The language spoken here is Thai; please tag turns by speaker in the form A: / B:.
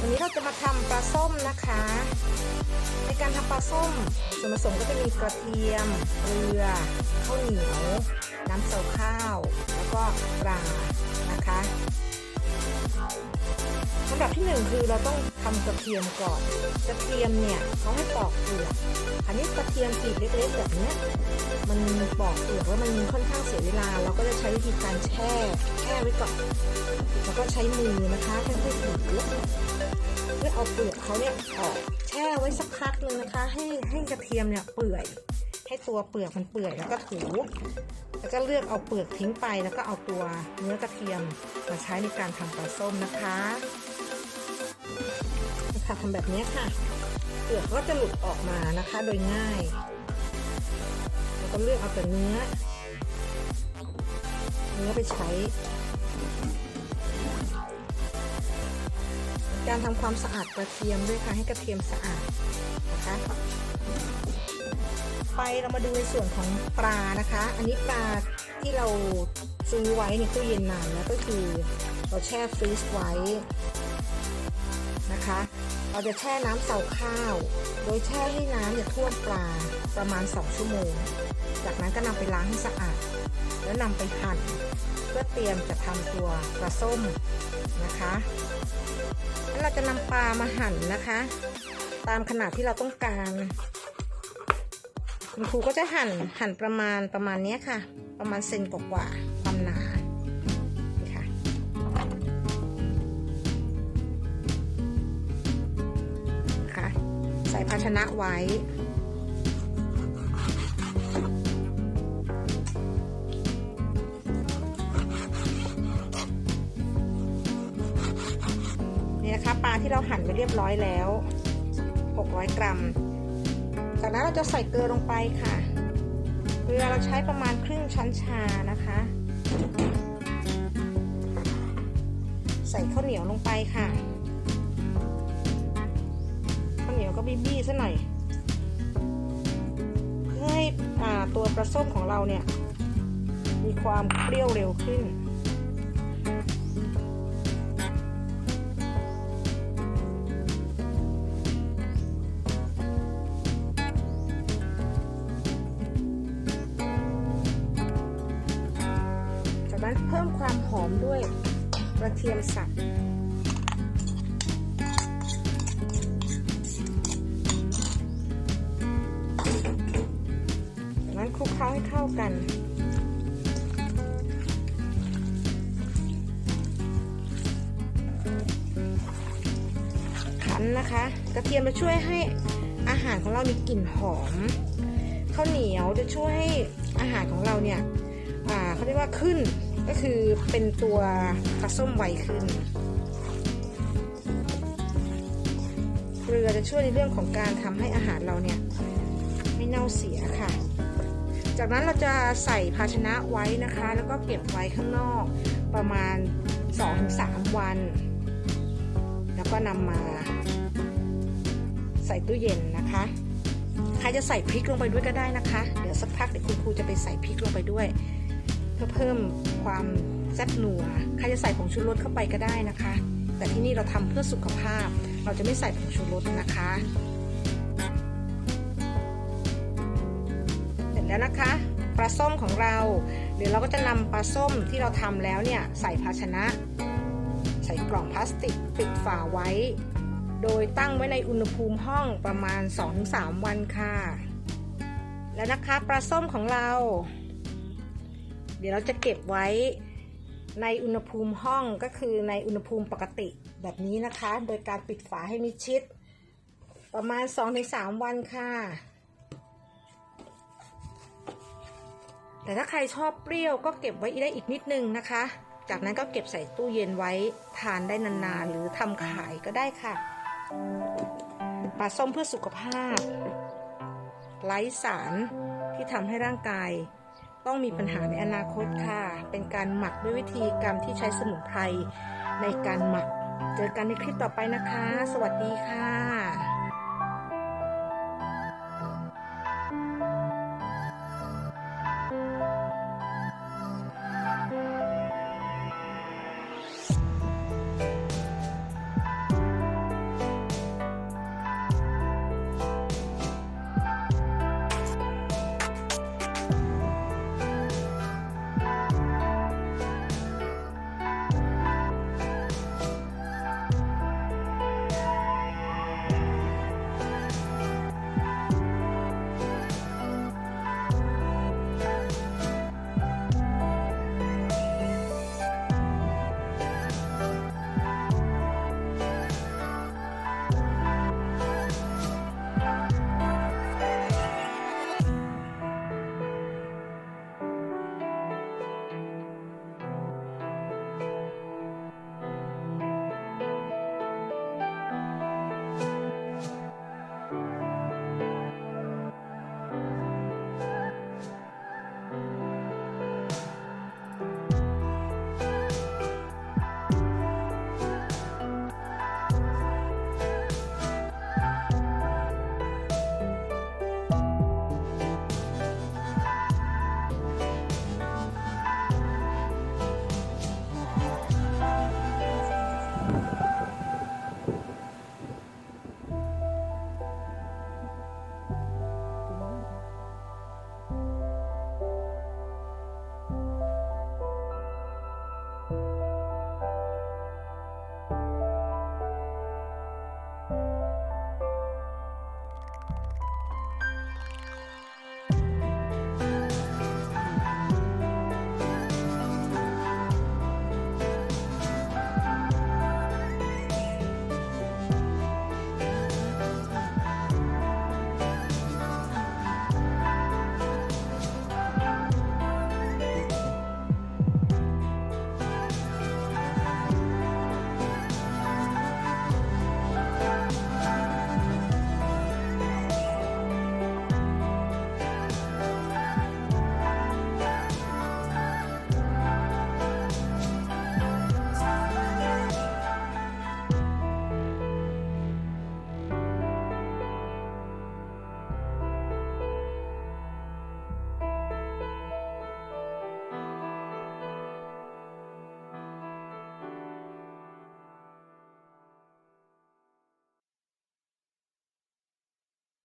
A: วันนี้เราจะมาทำปลาส้มนะคะ ในการทำปลาส้มส่วนผสมก็จะมีกระเทียม เกลือ ข้าวเหนียว น้ำเซาข้าว แล้วก็ปลานะคะลำดับที่หนึ่งคือเราต้องทำกระเทียมก่อน กระเทียมเนี่ยเขาให้ปอกเปลือกอันนี้กระเทียมกรีบเล็กๆแบบนี้มันปอกเปลือกแล้วมันค่อนข้างเสียเวลา เราก็จะใช้วิธีการแช่ แช่ไว้ก่อน แล้วก็ใช้มือนะคะค่อยๆถู เพื่อเอาเปลือกเขาเนี่ยออกแช่ไว้สักพักหนึ่งนะคะ ให้ให้กระเทียมเนี่ยเปื่อย ให้ตัวเปลือกมันเปื่อยแล้วก็ถูแล้วก็เลือกเอาเปลือกทิ้งไปแล้วก็เอาตัวเนื้อกระเทียมมาใช้ในการทำปลาส้มนะคะนะคะทำแบบนี้ค่ะ เปลือกก็จะหลุดออกมานะคะโดยง่าย แล้วก็เลือกเอาแต่เนื้อ เนื้อไปใช้ การทำความสะอาดกระเทียมด้วยค่ะให้กระเทียมสะอาดนะคะไปเรามาดูในส่วนของปลานะคะ อันนี้ปลาที่เราซื้อไว้ในตู้เย็นนานแล้วก็คือเราแช่ฟรีซไว้นะคะ เราจะแช่น้ำเสาข้าว โดยแช่ให้น้ำเนี่ยท่วมปลาประมาณ 2 ชั่วโมง จากนั้นก็นำไปล้างให้สะอาด แล้วนำไปหั่นเพื่อเตรียมจะทำตัวปลาส้มนะคะแล้วเราจะนำปลามาหั่นนะคะ ตามขนาดที่เราต้องการ คุณครูก็จะหั่นหั่นประมาณประมาณนี้ค่ะ ประมาณเซนกว่าๆความหนาค่ะใส่ภาชนะไว้ นะคะ ปลาที่เราหั่นไปเรียบร้อยแล้ว 600 กรัม จากนั้นเราจะใส่เกลือลงไปค่ะ เกลือเราใช้ประมาณครึ่งช้อนชานะคะ ใส่ข้าวเหนียวลงไปค่ะ ข้าวเหนียวก็บี้บี้ๆซะหน่อย เพื่อให้ตัวปลาส้มของเราเนี่ย มีความเปรี้ยวเร็วขึ้น เพิ่มความหอมด้วยกระเทียมสับจากนั้นคลุกเคล้าให้เข้ากันขันนะคะ กระเทียมจะช่วยให้อาหารของเรามีกลิ่นหอมข้าวเหนียวจะช่วยให้อาหารของเราเนี่ยเขาเรียกว่าขึ้น ก็คือเป็นตัวปลาส้มไวขึ้น เกลือจะช่วยในเรื่องของการทำให้อาหารเราเนี่ย ไม่เน่าเสียค่ะ จากนั้นเราจะใส่ภาชนะไว้นะคะ แล้วก็เก็บไว้ข้างนอกประมาณ 2-3 วัน แล้วก็นำมาใส่ตู้เย็นนะคะใครจะใส่พริกลงไปด้วยก็ได้นะคะ เดี๋ยวสักพักเดี๋ยวคุณครูจะไปใส่พริกลงไปด้วย พื่อเพิ่มความแซ่บนัวใครจะใส่ผงชูรสเข้าไปก็ได้นะคะ แต่ที่นี่เราทำเพื่อสุขภาพ เราจะไม่ใส่ผงชูรสนะคะเสร็จแล้วนะคะปลาส้มของเรา เดี๋ยวเราก็จะนำปลาส้มที่เราทำแล้วเนี่ยใส่ภาชนะ ใส่กล่องพลาสติกปิดฝาไว้ โดยตั้งไว้ในอุณหภูมิห้องประมาณ 2-3 วันค่ะ แล้วนะคะปลาส้มของเรา เดี๋ยวเราจะเก็บไว้ในอุณหภูมิห้องก็คือในอุณหภูมิปกติแบบนี้นะคะ โดยการปิดฝาให้มิดชิด ประมาณ 2-3 วันค่ะ แต่ถ้าใครชอบเปรี้ยวก็เก็บไว้ได้อีกนิดนึงนะคะ จากนั้นก็เก็บใส่ตู้เย็นไว้ทานได้นานๆ หรือทำขายก็ได้ค่ะปลาส้มเพื่อสุขภาพ ไร้สารที่ทำให้ร่างกาย ต้องมีปัญหาในอนาคตค่ะ เป็นการหมักด้วยวิธีกรรมที่ใช้สมุนไพรในการหมัก เจอกันในคลิปต่อไปนะคะ สวัสดีค่ะ